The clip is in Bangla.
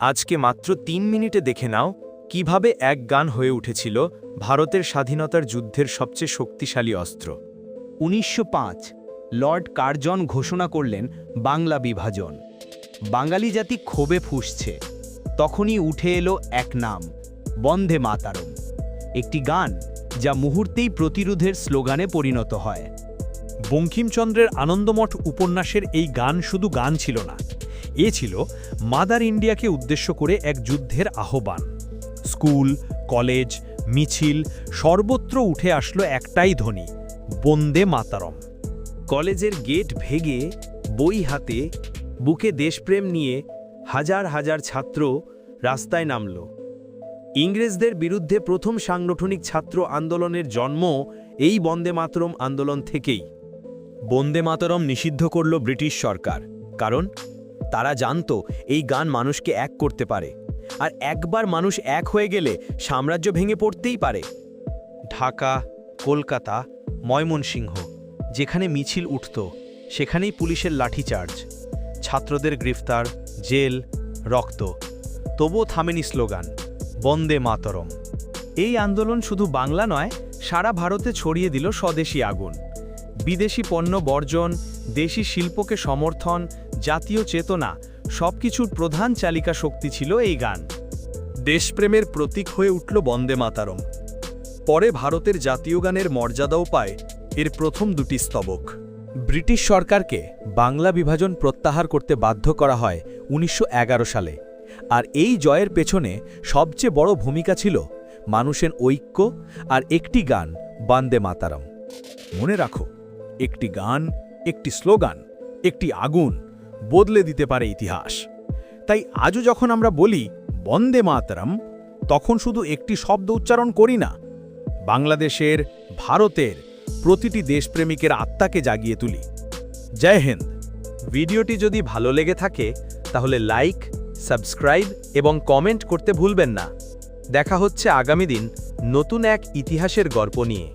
আজকে মাত্র তিন মিনিটে দেখে নাও কীভাবে এক গান হয়ে উঠেছিল ভারতের স্বাধীনতার যুদ্ধের সবচেয়ে শক্তিশালী অস্ত্র। উনিশশো পাঁচ লর্ড কার্জন ঘোষণা করলেন বাংলা বিভাজন। বাঙালি জাতি ক্ষোভে ফুসছে। তখনই উঠে এলো এক নাম বন্দে মাতারম। একটি গান যা মুহূর্তেই প্রতিরোধের স্লোগানে পরিণত হয়। বঙ্কিমচন্দ্রের আনন্দমঠ উপন্যাসের এই গান শুধু গান ছিল না এ ছিল মাদার ইন্ডিয়াকে উদ্দেশ্য করে এক যুদ্ধের আহ্বান। স্কুল, কলেজ, মিছিল, সর্বত্র উঠে আসলো একটাই ধ্বনি, বন্দে মাতারম। কলেজের গেট ভেঙে বই হাতে বুকে দেশপ্রেম নিয়ে হাজার হাজার ছাত্র রাস্তায় নামল। ইংরেজদের বিরুদ্ধে প্রথম সাংগঠনিক ছাত্র আন্দোলনের জন্ম এই বন্দে মাতরম আন্দোলন থেকেই। বন্দে মাতরম নিষিদ্ধ করল ব্রিটিশ সরকার, কারণ তারা জানতো এই গান মানুষকে এক করতে পারে। আর একবার মানুষ এক হয়ে গেলে সাম্রাজ্য ভেঙে পড়তেই পারে। ঢাকা, কলকাতা, ময়মনসিংহ, যেখানে মিছিল উঠত, সেখানেই পুলিশের লাঠিচার্জ। ছাত্রদের গ্রেফতার, জেল, রক্ত। তবুও থামেনি স্লোগান, বন্দে মাতরম। এই আন্দোলন শুধু বাংলা নয়, সারা ভারতে ছড়িয়ে দিল স্বদেশী আগুন। বিদেশি পণ্য বর্জন, দেশি শিল্পকে সমর্থন, জাতীয় চেতনা, সবকিছুর প্রধান চালিকা শক্তি ছিল এই গান। দেশপ্রেমের প্রতীক হয়ে উঠল বন্দে মাতারম। পরে ভারতের জাতীয় গানের মর্যাদাও পায় এর প্রথম দুটি স্তবক। ব্রিটিশ সরকারকে বাংলা বিভাজন প্রত্যাহার করতে বাধ্য করা হয় উনিশশো এগারো সালে। আর এই জয়ের পেছনে সবচেয়ে বড় ভূমিকা ছিল মানুষের ঐক্য আর একটি গান, বান্দে মাতারম। মনে রাখো একটি গান, একটি স্লোগান, একটি আগুন বদলে দিতে পারে ইতিহাস। তাই আজও যখন আমরা বলি বন্দে মাতরম, তখন শুধু একটি শব্দ উচ্চারণ করি না, বাংলাদেশের, ভারতের প্রতিটি দেশপ্রেমিকের আত্মাকে জাগিয়ে তুলি। জয় হিন্দ। ভিডিওটি যদি ভালো লেগে থাকে, তাহলে লাইক, সাবস্ক্রাইব এবং কমেন্ট করতে ভুলবেন না। দেখা হচ্ছে আগামী দিন নতুন এক ইতিহাসের গল্প নিয়ে।